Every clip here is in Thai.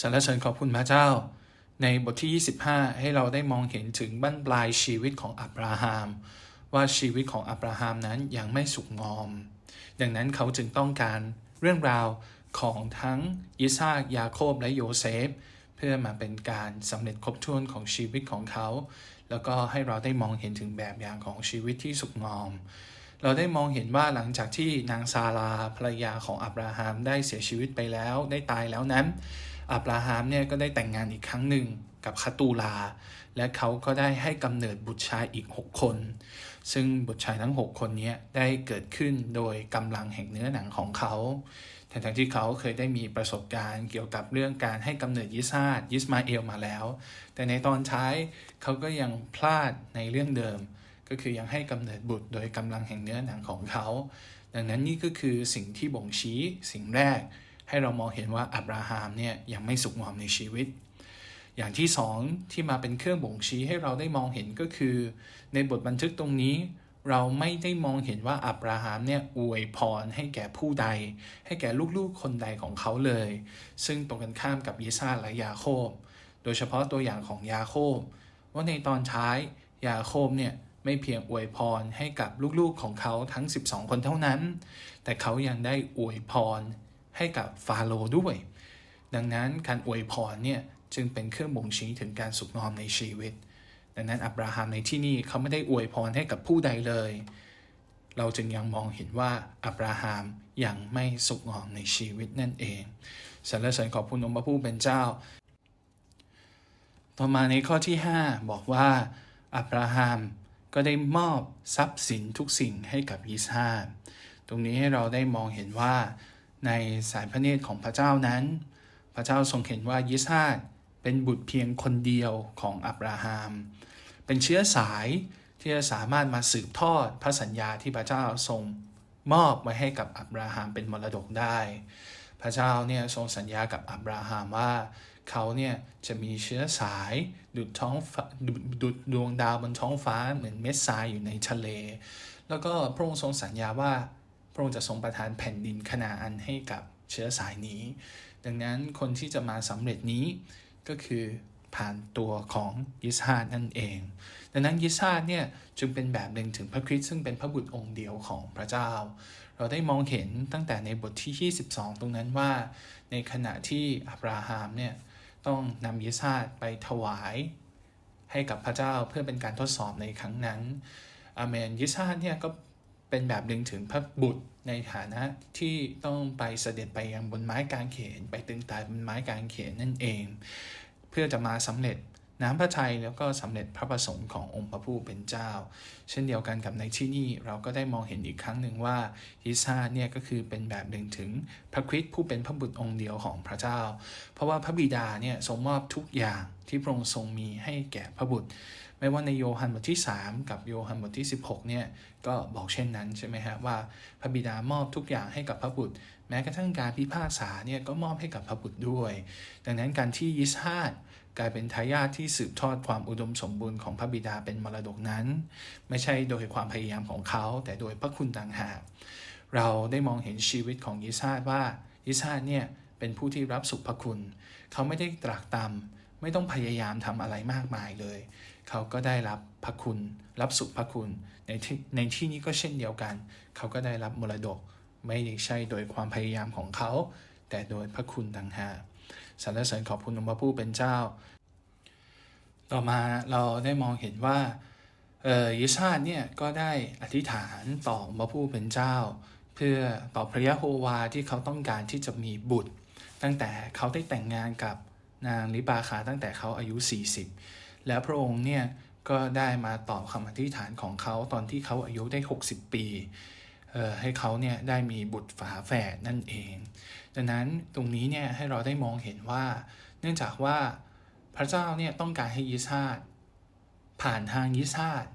สรรเสริญขอบคุณพระเจ้า ในบทที่ 25 ให้เราได้มองเห็นถึงบั้นปลายชีวิตของอับราฮัมว่าชีวิตของอับราฮัมนั้นยังไม่สุขงอม ดังนั้นเขาจึงต้องการเรื่องราวของทั้งยิสากยาโคบและโยเซฟ เพื่อมาเป็นการสำเร็จครบถ้วนของชีวิตของเขา แล้วก็ให้เราได้มองเห็นถึงแบบอย่างของชีวิตที่สุขงอม เราได้มองเห็นว่าหลังจากที่นางซาราภรรยาของอับราฮัมได้เสียชีวิตไปแล้วได้ตายแล้วนั้น อับราฮัมเนี่ยก็ได้แต่งงานอีกครั้งหนึ่งกับคาตูลา และเขาก็ได้ให้กำเนิดบุตรชายอีก 6 คน ซึ่งบุตรชายทั้ง 6 คนนี้ได้เกิดขึ้นโดยกำลังแห่งเนื้อหนังของเขาทั้งที่เขาเคยได้มีประสบการณ์เกี่ยวกับเรื่องการให้กำเนิดยิสาดยิสมาเอลมาแล้ว แต่ในตอนท้ายเขาก็ยังพลาดในเรื่องเดิม ก็คือยังให้กำเนิดบุตรโดยกำลังแห่งเนื้อหนังของเขา ดังนั้นนี่ก็คือสิ่งที่บ่งชี้สิ่งแรก ให้เรามองเห็นว่าอับราฮัมเนี่ยยังไม่สุขงอมในชีวิต อย่างที่สองที่มาเป็นเครื่องบ่งชี้ให้เราได้มองเห็นก็คือ ในบทบันทึกตรงนี้ เราไม่ได้มองเห็นว่าอับราฮัมเนี่ยอวยพรให้แก่ผู้ใด ให้แก่ลูกๆคนใดของเขาเลย ซึ่งตรงกันข้ามกับยิซ่าและยาโคบ โดยเฉพาะตัวอย่างของยาโคบ ว่าในตอนท้ายยาโคบเนี่ยไม่เพียงอวยพรให้กับลูกๆของเขาทั้ง 12 คนเท่านั้น แต่เขายังได้อวยพร ให้กับฟาโรด้วย ดังนั้นการอวยพรเนี่ยจึงเป็นเครื่องบ่งชี้ถึงการสุขงอมในชีวิต ดังนั้นอับราฮัมในที่นี่เขาไม่ได้อวยพรให้กับผู้ใดเลย เราจึงยังมองเห็นว่าอับราฮัมยังไม่สุขงอมในชีวิตนั่นเองสรรเสริญขอบคุณองค์พระผู้เป็นเจ้า ต่อมาในข้อที่ 5 บอกว่าอับราฮัมก็ได้มอบทรัพย์สินทุกสิ่งให้กับยิสฮาตรงนี้ให้เราได้มองเห็นว่า ในสายพระเนตรของพระเจ้านั้น พระเจ้าทรงเห็นว่ายิสฮาดเป็นบุตรเพียงคนเดียวของอับราฮัมเป็นเชื้อสายที่จะสามารถมาสืบทอดพระสัญญาที่พระเจ้าทรงมอบไว้ให้กับอับราฮัมเป็นมรดกได้ พระเจ้าเนี่ยทรงสัญญากับอับราฮัมว่าเขาเนี่ยจะมีเชื้อสายดุดท้องฟ้าดุดดุดดวงดาวบนท้องฟ้าเหมือนเม็ดทรายอยู่ในทะเล แล้วก็พระองค์ทรงสัญญาว่า พระองค์จะทรงประทานแผ่นดินคณาอันให้กับเชื้อสายนี้ ดังนั้นคนที่จะมาสำเร็จนี้ก็คือผ่านตัวของยิสฮาดนั่นเอง ดังนั้นยิสฮาดเนี่ยจึงเป็นแบบหนึ่งถึงพระคริสต์ซึ่งเป็นพระบุตรองค์เดียวของพระเจ้า เราได้มองเห็นตั้งแต่ในบทที่ 22 ตรงนั้นว่า ในขณะที่อับราฮัมเนี่ยต้องนำยิสฮาดไปถวายให้กับพระเจ้าเพื่อเป็นการทดสอบในครั้งนั้นอาเมนยิสฮาดเนี่ยก็ เป็นแบบหนึ่งถึงพระบุตรในฐานะที่ต้องไปเสด็จไปยังบนไม้กางเขน ไปตึงตายบนไม้กางเขนนั่นเอง เพื่อจะมาสำเร็จ น้ำพระทัยแล้วก็สำเร็จพระประสงค์ขององค์พระผู้เป็นเจ้า เช่นเดียวกันกับในที่นี่เราก็ได้มองเห็นอีกครั้งหนึ่งว่ายิสาเนี่ยก็คือเป็นแบบหนึ่งถึงพระคริสต์ผู้เป็นพระบุตรองค์เดียวของพระเจ้า เพราะว่าพระบิดาเนี่ยทรงมอบทุกอย่างที่พระองค์ทรงมีให้แก่พระบุตร ไม่ว่าในโยฮันบทที่ 3 กับโยฮันบทที่ 16เนี่ยก็บอกเช่นนั้นใช่ไหมฮะว่าพระบิดามอบทุกอย่างให้กับพระบุตร แม้กระทั่งการพิพากษาเนี่ยก็มอบให้กับพระบุตรด้วย ดังนั้นการที่ยิสฮาด กลายเป็นทายาทที่สืบทอดความอุดมสมบูรณ์ของพระบิดาเป็นมรดกนั้น ไม่ใช่โดยความพยายามของเขา แต่โดยพระคุณต่างหาก เราได้มองเห็นชีวิตของยิสฮาดว่ายิสฮาดเนี่ยเป็นผู้ที่รับสุขพระคุณ เขาไม่ได้ตรากตรำไม่ต้องพยายามทำอะไรมากมายเลย เขาก็ได้รับพระคุณ รับสุขพระคุณ ในที่ในที่นี้ก็เช่นเดียวกัน เขาก็ได้รับมรดก ไม่ใช่โดยความพยายามของเขา แต่โดยพระคุณต่างหาก สรรเสริญขอบคุณองค์พระผู้เป็นเจ้า ต่อมาเราได้มองเห็นว่าเออยิชาตเนี่ยก็ได้อธิษฐานต่อองค์พระผู้เป็นเจ้า เพื่อต่อพระยะโฮวาที่เขาต้องการที่จะมีบุตร ตั้งแต่เขาได้แต่งงานกับนางลิบาคาตั้งแต่เขาอายุ 40 แล้วพระองค์เนี่ยก็ได้มาตอบคำอธิษฐานของเขาตอนที่เขาอายุได้ 60 ปี ให้เขาเนี่ยได้มีบุตรฝาแฝดนั่นเอง ดังนั้นตรงนี้เนี่ยให้เราได้มองเห็นว่า เนื่องจากว่าพระเจ้าเนี่ยต้องการให้ยิสาดผ่านทางยิสาด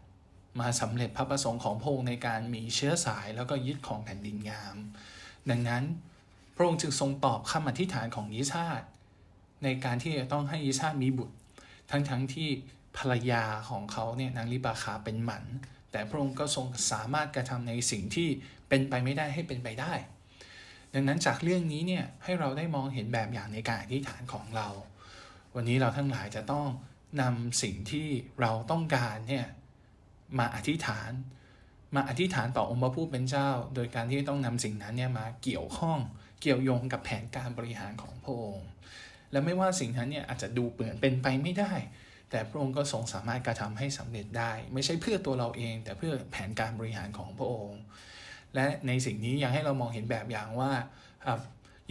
มาสำเร็จพระประสงค์ของพระองค์ในการมีเชื้อสายแล้วก็ยึดของแผ่นดินงาม ดังนั้นพระองค์จึงทรงตอบคำอธิษฐานของยิสาดในการที่จะต้องให้ยิสาดมีบุตร ทั้งๆทที่ภรรยาของเขาเนี่ยนางลิบาคาเป็นหมัน แต่พระองค์ก็ทรงสามารถกระทำในสิ่งที่เป็นไปไม่ได้ให้เป็นไปได้ ดังนั้นจากเรื่องนี้เนี่ยให้เราได้มองเห็นแบบอย่างในการอธิษฐานของเรา วันนี้เราทั้งหลายจะต้องนำสิ่งที่เราต้องการเนี่ยมาอธิษฐาน มาอธิษฐานต่อองค์พระผู้เป็นเจ้า โดยการที่ต้องนำสิ่งนั้นเนี่ยมาเกี่ยวข้องเกี่ยวโยงกับแผนการบริหารของพระองค์และไม่ว่าสิ่งนั้นเนี่ยอาจจะดูเปลื่อนเป็นไปไม่ได้ แต่พระองค์ก็ทรงสามารถกระทำให้สำเร็จได้ ไม่ใช่เพื่อตัวเราเอง แต่เพื่อแผนการบริหารของพระองค์ และในสิ่งนี้ยังให้เรามองเห็นแบบอย่างว่า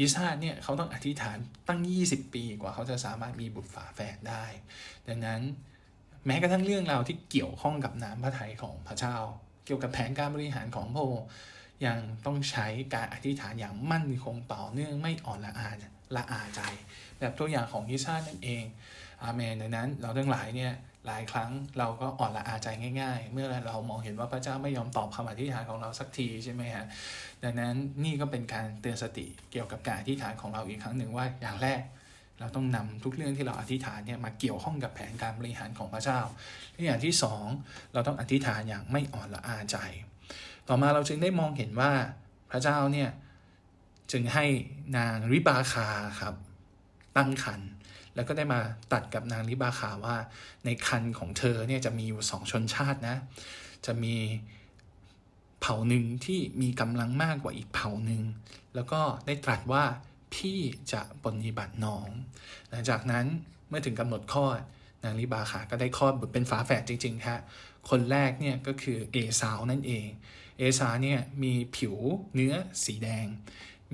ยิสาเนี่ยเขาต้องอธิษฐานตั้ง 20 ปีกว่าเขาจะสามารถมีบุตรฝาแฝดได้ ดังนั้นแม้กระทั่งเรื่องราวที่เกี่ยวข้องกับน้ำพระทัยของพระเจ้า เกี่ยวกับแผนการบริหารของพระองค์ยังต้องใช้การอธิษฐานอย่างมั่นคงต่อเนื่องไม่อ่อนละอาละอาใจ แบบตัวอย่างของยิสานั่นเอง อาเมนดังนั้นเราทั้งหลายเนี่ยหลายครั้งเราก็อ่อนละอาใจง่าย ๆ เมื่อเรามองเห็นว่าพระเจ้าไม่ยอมตอบคำอธิษฐานของเราสักทีใช่ไหมฮะดังนั้นนี่ก็เป็นการเตือนสติเกี่ยวกับการอธิษฐานของเราอีกครั้งหนึ่งว่าอย่างแรก เราต้องนำทุกเรื่องที่เราอธิษฐานเนี่ยมาเกี่ยวข้องกับแผนการบริหารของพระเจ้าและอย่างที่สองเราต้องอธิษฐานอย่างไม่อ่อนละอาใจ ต่อมาเราจึงได้มองเห็นว่าพระเจ้าเนี่ยจึงให้นางริบาคาครับตั้งครรภ์ แล้วก็ได้มาตัดกับนางริบาคาว่า ในคันของเธอเนี่ยจะมีอยู่สองชนชาตินะ จะมีเผ่าหนึ่งที่มีกำลังมากกว่าอีกเผ่าหนึ่ง แล้วก็ได้ตรัสว่าพี่จะปฏิบัติน้อง หลังจากนั้นเมื่อถึงกำหนดคลอดนางริบาคาก็ได้คลอดบุตรเป็นฝาแฝดจริงๆครับคนแรกเนี่ยก็คือเอสาวนั่นเอง เอสาเนี่ยมีผิวเนื้อสีแดง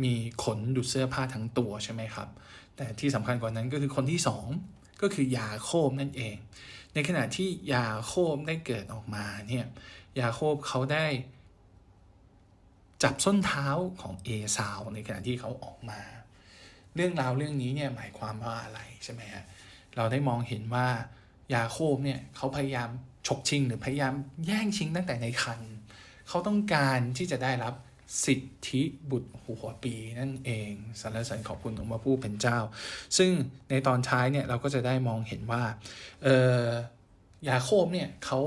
มีขนดูดเสื้อผ้าทั้งตัวใช่ไหมครับ แต่ที่สำคัญกว่านั้นก็คือคนที่สองก็คือยาโคบนั่นเอง ในขณะที่ยาโคบได้เกิดออกมาเนี่ยยาโคบเขาได้จับส้นเท้าของเอสาวในขณะที่เขาออกมา เรื่องราวเรื่องนี้เนี่ยหมายความว่าอะไรใช่ไหมฮะเราได้มองเห็นว่ายาโคบเนี่ยเขาพยายามฉกชิงหรือพยายามแย่งชิงตั้งแต่ในคันเขาต้องการที่จะได้รับ สิทธิบุตรหัวปีนั่นเองสรรเสริญขอบคุณองค์พระผู้เป็นเจ้า ซึ่งในตอนท้ายเนี่ยเราก็จะได้มองเห็นว่าเออยาโคบเนี่ยเขา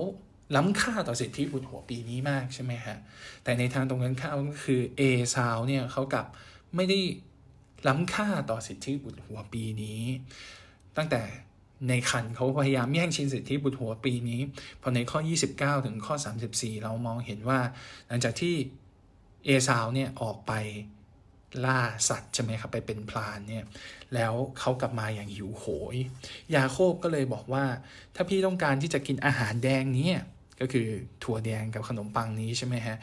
ล้ำค่าต่อสิทธิบุตรหัวปีนี้มากใช่ไหมฮะแต่ในทางตรงกันข้ามก็คือเอซาวเนี่ยเขากลับไม่ได้ล้ำค่าต่อสิทธิบุตรหัวปีนี้ ตั้งแต่ในคันเขาพยายามแย่งชิงสิทธิบุตรหัวปีนี้ พอในข้อ 29 ถึงข้อ 34 เรามองเห็นว่า หลังจากที่ เอซาวเนี่ยออกไปล่าสัตว์ใช่ไหมครับไปเป็นพลานเนี่ยแล้วเขากลับมาอย่างหิวโหย ยาโคบก็เลยบอกว่า ถ้าพี่ต้องการที่จะกินอาหารแดงนี้ก็คือถั่วแดงกับขนมปังนี้ใช่ไหมฮะ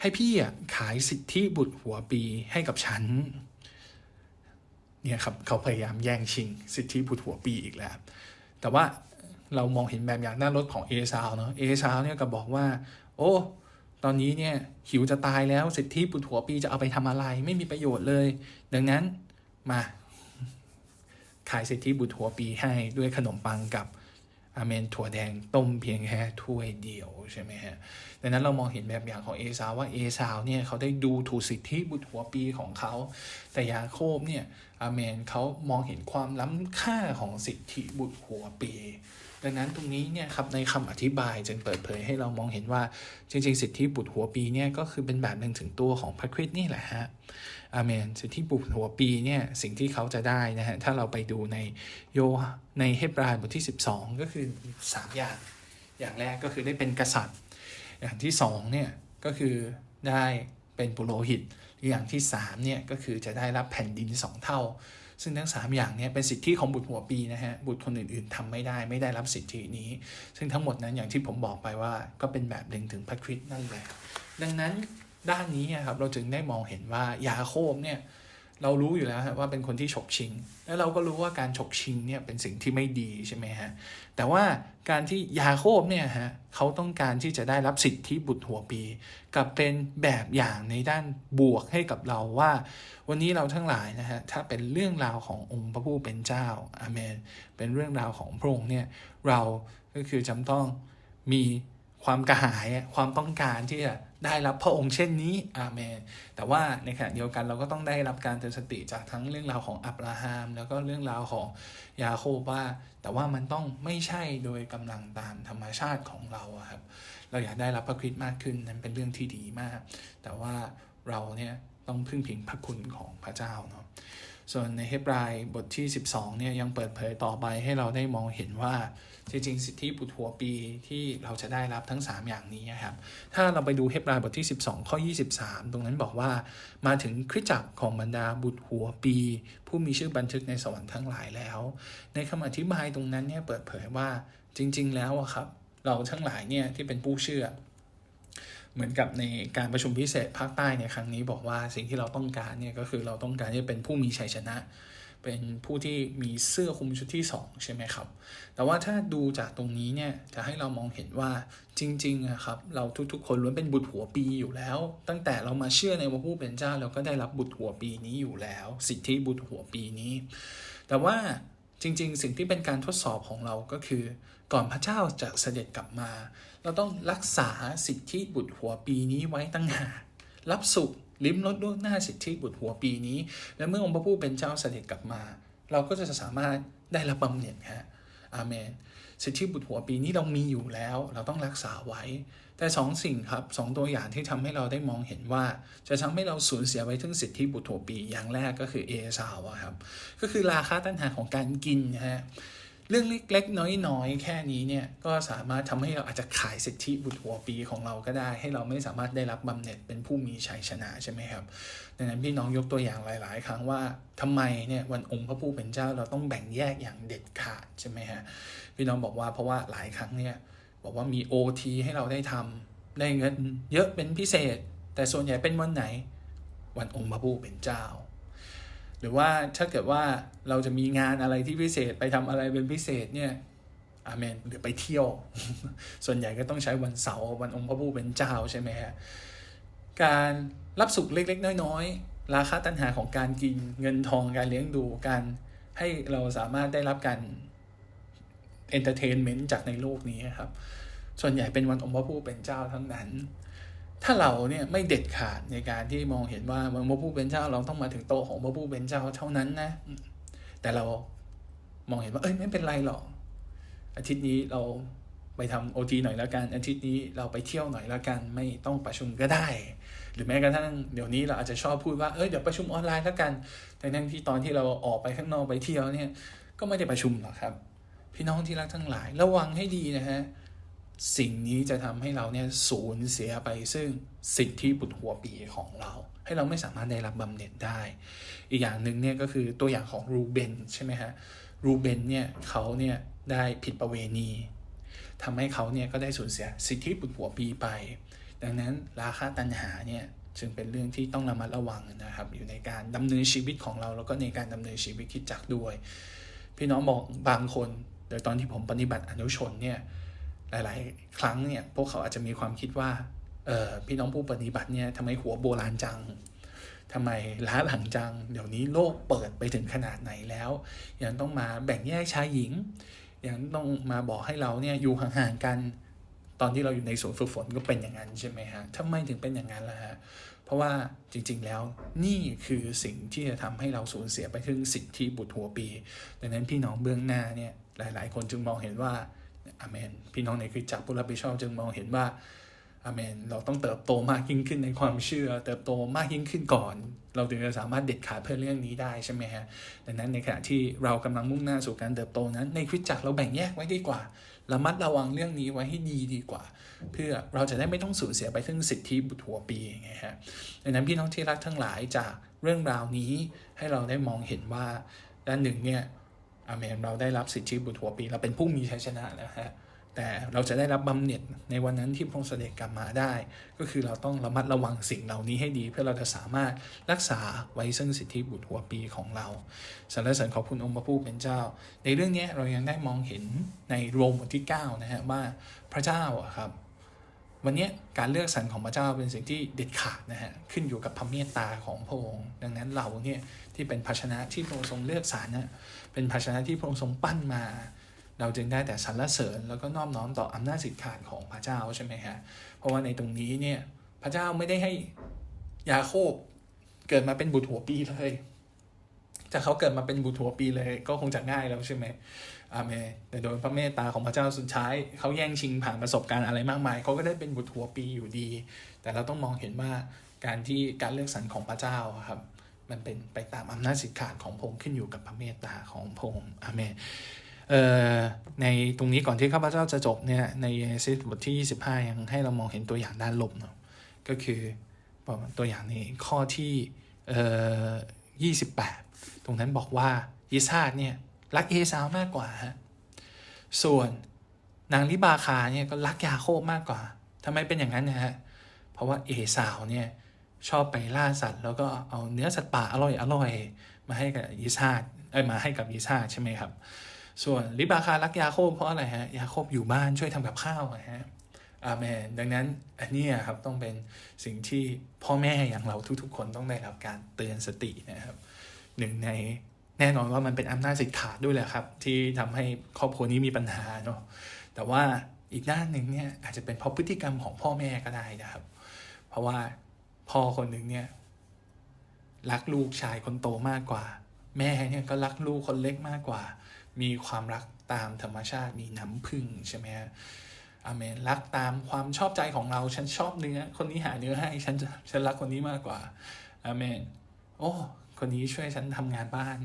ให้พี่อะขายสิทธิบุตรหัวปีให้กับฉันเนี่ยครับเขาพยายามแย่งชิง สิทธิบุตรหัวปีอีกแล้ว แต่ว่าเรามองเห็นแบบอย่างหน้ารถของเอซาวเนาะเอซาวเนี่ยก็บอกว่า โอ้ ตอนนี้เนี่ยหิวจะตายแล้วสิทธิบุตรหัวปีจะเอาไปทำอะไร ไม่มีประโยชน์เลย ดังนั้นมาขายสิทธิบุตรหัวปีให้ด้วยขนมปังกับอาเมนถั่วแดงต้มเพียงแค่ถ้วยเดียวใช่ไหมฮะ ดังนั้นเรามองเห็นแบบอย่างของเอซาวว่าเอซาวเนี่ยเขาได้ดูถูกสิทธิบุตรหัวปีของเขา แต่ยาโคบเนี่ยอาเมนเขามองเห็นความล้ำค่าของสิทธิบุตรหัวปี ดังนั้นตรงนี้เนี่ยครับในคำอธิบายจึงเปิดเผยให้เรามองเห็นว่าจริง ๆ สิทธิบุตรหัวปีเนี่ยก็คือเป็นแบบหนึ่งถึงตัวของพระคริสต์นี่แหละฮะอาเมนสิทธิบุตรหัวปีเนี่ยสิ่งที่เขาจะได้นะฮะถ้าเราไปดูในโยในเฮบรายบทที่ 12 ก็คือ 3 อย่าง อย่างแรกก็คือได้เป็นกษัตริย์ อย่างที่2เนี่ยก็คือได้เป็นปุโรหิต อย่างที่3เนี่ยก็คือจะได้รับแผ่นดิน 2 เท่า ซึ่งทั้ง 3 อย่างนี้เป็นสิทธิของบุตรหัวปีนะฮะบุตรคนอื่นๆทำไม่ได้ไม่ได้รับสิทธินี้ ซึ่งทั้งหมดนั้นอย่างที่ผมบอกไปว่า ก็เป็นแบบดึงถึงพระคริสต์นั่นแหละดังนั้นด้านนี้ครับเราจึงได้มองเห็นว่ายาโคบเนี่ย เรารู้อยู่แล้วว่าเป็นคนที่ฉกชิง แล้วเราก็รู้ว่าการฉกชิงเนี่ยเป็นสิ่งที่ไม่ดีใช่ไหมฮะ แต่ว่าการที่ยาโคบเนี่ยฮะเขาต้องการที่จะได้รับสิทธิบุตรหัวปี กับเป็นแบบอย่างในด้านบวกให้กับเราว่า วันนี้เราทั้งหลายนะฮะถ้าเป็นเรื่องราวขององค์พระผู้เป็นเจ้าอาเมน เป็นเรื่องราวของพระองค์เนี่ยเราก็คือจำต้องมี ความกระหายความต้องการที่จะได้รับพระองค์เช่นนี้อาเมนแต่ว่าในขณะเดียวกันเราก็ต้องได้รับการเตือนสติจากทั้งเรื่องราวของอับราฮัมแล้วก็เรื่องราวของยาโคบว่า แต่ว่ามันต้องไม่ใช่โดยกำลังตามธรรมชาติของเราครับเราอยากได้รับพระคริสต์มากขึ้นนั้นเป็นเรื่องที่ดีมาก แต่ว่าเราเนี่ยต้องพึ่งพิงพระคุณของพระเจ้าเนาะส่วนในเฮบรายบทที่ 12เนี่ยยังเปิดเผยต่อไปให้เราได้มองเห็นว่า จริงๆ สิทธิบุตรหัวปีที่เราจะได้รับทั้ง 3 อย่างนี้นะครับ ถ้าเราไปดูเฮบรายบทที่ 12 ข้อ 23 ตรงนั้นบอกว่า มาถึงคริสจักรของบรรดาบุตรหัวปี ผู้มีชื่อบันทึกในสวรรค์ทั้งหลายแล้ว ในคำอธิบายตรงนั้นเนี่ยเปิดเผยว่าจริง ๆ แล้วอะครับเราทั้งหลายเนี่ยที่เป็นผู้เชื่อ เหมือนกับในการประชุมพิเศษภาคใต้ในครั้งนี้บอกว่าสิ่งที่เราต้องการเนี่ยก็คือเราต้องการที่เป็นผู้มีชัยชนะ เป็นผู้ที่มีเสื้อคลุมชุดที่ 2 ใช่ไหมครับ แต่ว่าถ้าดูจากตรงนี้เนี่ยจะให้เรามองเห็นว่าจริงๆอะครับเราทุกๆ คนล้วนเป็นบุตรหัวปีอยู่แล้ว ตั้งแต่เรามาเชื่อในพระผู้เป็นเจ้าเราก็ได้รับบุตรหัวปีนี้อยู่แล้ว สิทธิบุตรหัวปีนี้ แต่ว่าจริงๆ สิ่งที่เป็นการทดสอบของเราก็คือ ก่อนพระเจ้าจะเสด็จกลับมา เราต้องรักษาสิทธิบุตรหัวปีนี้ไว้ตั้งหารับสุข ลิ้มรสล่วงหน้าสิทธิบุตรหัวปีนี้ และเมื่อองค์พระผู้เป็นเจ้าเสด็จกลับมา เราก็จะสามารถได้รับบำเหน็จฮะอาเมน สิทธิบุตรหัวปีนี้เรามีอยู่แล้ว เราต้องรักษาไว้ แต่สองสิ่งครับสองตัวอย่างที่ทำให้เราได้มองเห็นว่า จะทำให้เราสูญเสียไปถึงสิทธิบุตรหัวปีอย่างแรกก็คือเอซาวครับก็คือราคาตัณหาของการกินนะฮะ เรื่องเล็กๆ น้อยๆ แค่นี้เนี่ยก็สามารถทำให้เราอาจจะขายสิทธิบุตรหัวปีของเราก็ได้ ให้เราไม่สามารถได้รับบำเหน็จเป็นผู้มีชัยชนะใช่ไหมครับ ดังนั้นพี่น้องยกตัวอย่างหลาย ๆ ครั้งว่าทำไมเนี่ยวันองค์พระผู้เป็นเจ้าเราต้องแบ่งแยกอย่างเด็ดขาดใช่ไหมฮะพี่น้องบอกว่าเพราะว่าหลายครั้งเนี่ยบอกว่ามี OT ให้เราได้ทำได้เงินเยอะเป็นพิเศษ แต่ส่วนใหญ่เป็นวันไหนวันองค์พระผู้เป็นเจ้า หรือว่าถ้าเกิดว่าเราจะมีงานอะไรที่พิเศษไปทำอะไรเป็นพิเศษเนี่ยอาเมนหรือไปเที่ยว ส่วนใหญ่ก็ต้องใช้วันเสาร์วันองค์พระผู้เป็นเจ้าใช่ไหมฮะการรับสุขเล็กๆ น้อยๆ ราคาตัณหาของการกินเงินทองการเลี้ยงดูการให้เราสามารถได้รับการเอนเตอร์เทนเมนต์จากในโลกนี้ครับ ส่วนใหญ่เป็นวันองค์พระผู้เป็นเจ้าทั้งนั้น ถ้าเราเนี่ยไม่เด็ดขาดในการที่มองเห็นว่าพระผู้เป็นเจ้าเราต้องมาถึงโตะของพระผู้เป็นเจ้าเท่านั้นนะ แต่เรามองเห็นว่า เอ้ยไม่เป็นไรหรอก อาทิตย์นี้เราไปทำโอทีหน่อยแล้วกัน อาทิตย์นี้เราไปเที่ยวหน่อยแล้วกัน ไม่ต้องประชุมก็ได้ หรือแม้กระทั่งเดี๋ยวนี้เราอาจจะชอบพูดว่า เอ้ยเดี๋ยวประชุมออนไลน์แล้วกันแต่ทั้งที่ตอนที่เราออกไปข้างนอกไปเที่ยวเนี่ย ก็ไม่ได้ประชุมหรอกครับ พี่น้องที่รักทั้งหลายระวังให้ดีนะฮะ สิ่งนี้จะทำให้เราเนี่ยสูญเสียไปซึ่งสิทธิบุตรหัวปีของเรา ให้เราไม่สามารถได้รับบำเหน็จได้ อีกอย่างหนึ่งเนี่ยก็คือตัวอย่างของรูเบนใช่ไหมฮะรูเบนเนี่ยเขาเนี่ยได้ผิดประเวณีทำให้เขาเนี่ยก็ได้สูญเสียสิทธิบุตรหัวปีไป ดังนั้นราคาตัณหาเนี่ยจึงเป็นเรื่องที่ต้องระมัดระวังนะครับ อยู่ในการดำเนินชีวิตของเรา แล้วก็ในการดำเนินชีวิตคิดจักด้วย พี่น้องบอกบางคนโดยตอนที่ผมปฏิบัติอนุชนเนี่ย หลายๆ ครั้งเนี่ยพวกเขาอาจจะมีความคิดว่าเออพี่น้องผู้ปฏิบัติเนี่ยทำไมหัวโบราณจังทำไมล้าหลังจัง เดี๋ยวนี้โลกเปิดไปถึงขนาดไหนแล้ว ยังต้องมาแบ่งแยกชายหญิง ยังต้องมาบอกให้เราเนี่ยอยู่ห่างๆกัน ตอนที่เราอยู่ในศูนย์ฝึกฝนก็เป็นอย่างนั้นใช่ไหมฮะทำไมถึงเป็นอย่างนั้นล่ะฮะ เพราะว่าจริงๆแล้วนี่คือสิ่งที่จะทำให้เราสูญเสียไปถึงสิทธิบุตรหัวปี ดังนั้นพี่น้องเบื้องหน้าเนี่ยหลาย ๆ คนจึงมองเห็นว่า อาเมนพี่น้องในคือจักรผู้รับผิดชอบจึงมองเห็นว่าอาเมนเราต้องเติบโตมากยิ่งขึ้นในความเชื่อ เติบโตมากยิ่งขึ้นก่อน เราถึงจะสามารถเด็ดขาดเพื่อเรื่องนี้ได้ใช่ไหมฮะดังนั้นในขณะที่เรากำลังมุ่งหน้าสู่การเติบโตนั้น ในคริสตจักรเราแบ่งแยกไว้ดีกว่าระมัดระวังเรื่องนี้ไว้ให้ดีดีกว่า เพื่อเราจะได้ไม่ต้องสูญเสียไปถึงสิทธิบุตรหัวปีไงฮะดังนั้นพี่น้องที่รักทั้งหลายจากเรื่องราวนี้ให้เราได้มองเห็นว่าด้านหนึ่งเนี่ย อาเมนเราได้รับสิทธิบุตรหัวปี เราเป็นผู้มีชัยชนะนะฮะแต่เราจะได้รับบำเหน็จในวันนั้นที่พระองค์เสด็จกลับมาได้ ก็คือเราต้องระมัดระวังสิ่งเหล่านี้ให้ดี เพื่อเราจะสามารถรักษาไว้ซึ่งสิทธิบุตรหัวปีของเราสรรเสริญขอบคุณองค์พระผู้เป็นเจ้า ในเรื่องนี้เรายังได้มองเห็นในโรมบทที่9นะฮะว่าพระเจ้าครับวันนี้การเลือกสรรของพระเจ้าเป็นสิ่งที่เด็ดขาดนะฮะขึ้นอยู่กับพระเมตตาของพระองค์ดังนั้นเราเนี่ย ที่เป็นภาชนะที่พระองค์ทรงเลือกสรรนะเป็นภาชนะที่พระองค์ทรงปั้นมา เราจึงได้แต่สรรเสริญแล้วก็น้อมน้อมต่ออำนาจสิทธิ์ขาดของพระเจ้าใช่ไหมฮะเพราะว่าในตรงนี้เนี่ยพระเจ้าไม่ได้ให้ยาโคบเกิดมาเป็นบุตรหัวปีเลยจะเขาเกิดมาเป็นบุตรหัวปีเลยก็คงจะง่ายแล้วใช่ไหมอาเมนแต่โดยพระเมตตาของพระเจ้าสุดท้ายเขาแย่งชิงผ่านประสบการณ์อะไรมากมายเขาก็ได้เป็นบุตรหัวปีอยู่ดี แต่เราต้องมองเห็นว่าการที่การเลือกสรรของพระเจ้าครับ มันเป็นไปตามอำนาจสิทธิ์ขาดของพงค์ขึ้นอยู่กับพระเมตตาของพงค์อาเมนในตรงนี้ก่อนที่ข้าพเจ้าจะจบเนี่ยในเยเซบทที่ 25 ยังให้เรามองเห็นตัวอย่างด้านลบเนาะก็คือบอกตัวอย่างในข้อที่เอ่อ28 ตรงนั้นบอกว่ายิสาดเนี่ยรักเอสาวมากกว่าฮะส่วนนางลิบาคาเนี่ยก็รักยาโคบมากกว่าทำไมเป็นอย่างนั้นนะฮะเพราะว่าเอสาวเนี่ย ชอบไปล่าสัตว์ แล้วก็เอาเนื้อสัตว์ป่าอร่อยอร่อยมาให้กับยิสาดเอ้ยมาให้กับยิสาดใช่ไหมครับ ส่วนลิบาคารักยาโคบเพราะอะไรฮะยาโคบอยู่บ้านช่วยทำกับข้าวอะฮะอาเมนดังนั้นอันนี้ครับต้องเป็นสิ่งที่พ่อแม่อย่างเราทุกๆ คนต้องได้รับการเตือนสตินะครับหนึ่งในแน่นอนว่ามันเป็นอำนาจสิทธิ์ขาดด้วยแหละครับ ที่ทำให้ครอบครัวนี้มีปัญหาเนาะแต่ว่าอีกด้านหนึ่งเนี่ยอาจจะเป็นเพราะพฤติกรรมของพ่อแม่ก็ได้นะครับ เพราะว่า พ่อคนหนึ่งเนี่ยรักลูกชายคนโตมากกว่า แม่เนี่ยก็รักลูกคนเล็กมากกว่า มีความรักตามธรรมชาติมีน้ำพึ่งใช่ไหมฮะอเมนรักตามความชอบใจของเราฉันชอบเนื้อ คนนี้หาเนื้อให้ฉันฉันรักคนนี้มากกว่าอเมนโอ้คนนี้ช่วยฉันทำงานบ้าน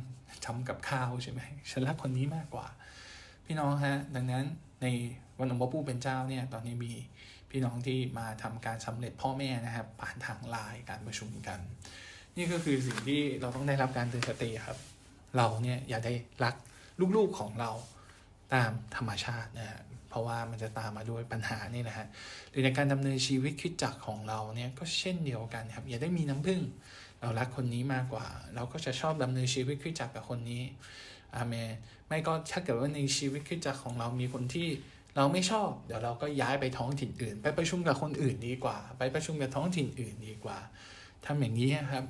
ทำกับข้าวใช่ไหมฉันรักคนนี้มากกว่า พี่น้องฮะดังนั้นในวันองค์พระผู้เป็นเจ้าเนี่ยตอนนี้มี พี่น้องที่มาทำการสำเร็จพ่อแม่นะครับ ผ่านทางไลน์การประชุมกัน นี่ก็คือสิ่งที่เราต้องได้รับการเตือนสติครับ เราเนี่ยอย่าได้รักลูกๆของเราตามธรรมชาตินะฮะเพราะว่ามันจะตามมาด้วยปัญหานี่นะฮะหรือในการดำเนินชีวิตคิดจักของเราเนี่ยก็เช่นเดียวกันครับ อย่าได้มีน้ำผึ้งเรารักคนนี้มากกว่า เราก็จะชอบดำเนินชีวิตคิดจักกับคนนี้อาเมนไม่ก็ถ้าเกิดว่าในชีวิตคิดจักของเรามีคนที่ เราไม่ชอบ เดี๋ยวเราก็ย้ายไปท้องถิ่นอื่น ไปประชุมกับคนอื่นดีกว่า ไปประชุมกับท้องถิ่นอื่นดีกว่าทำอย่างนี้ครับ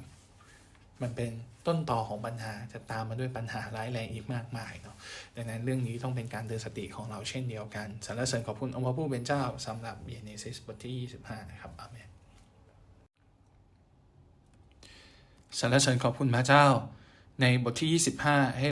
มันเป็นต้นต่อของปัญหาจะตามมาด้วยปัญหาร้ายแรงอีกมากมายเนาะดังนั้นเรื่องนี้ต้องเป็นการเตือนสติของเราเช่นเดียวกันสรรเสริญขอบคุณองค์พระผู้เป็นเจ้าสำหรับเยเนซิสบทที่ 25 นะครับอาเมนสรรเสริญขอบคุณพระเจ้า ในบทที่ 25 ให้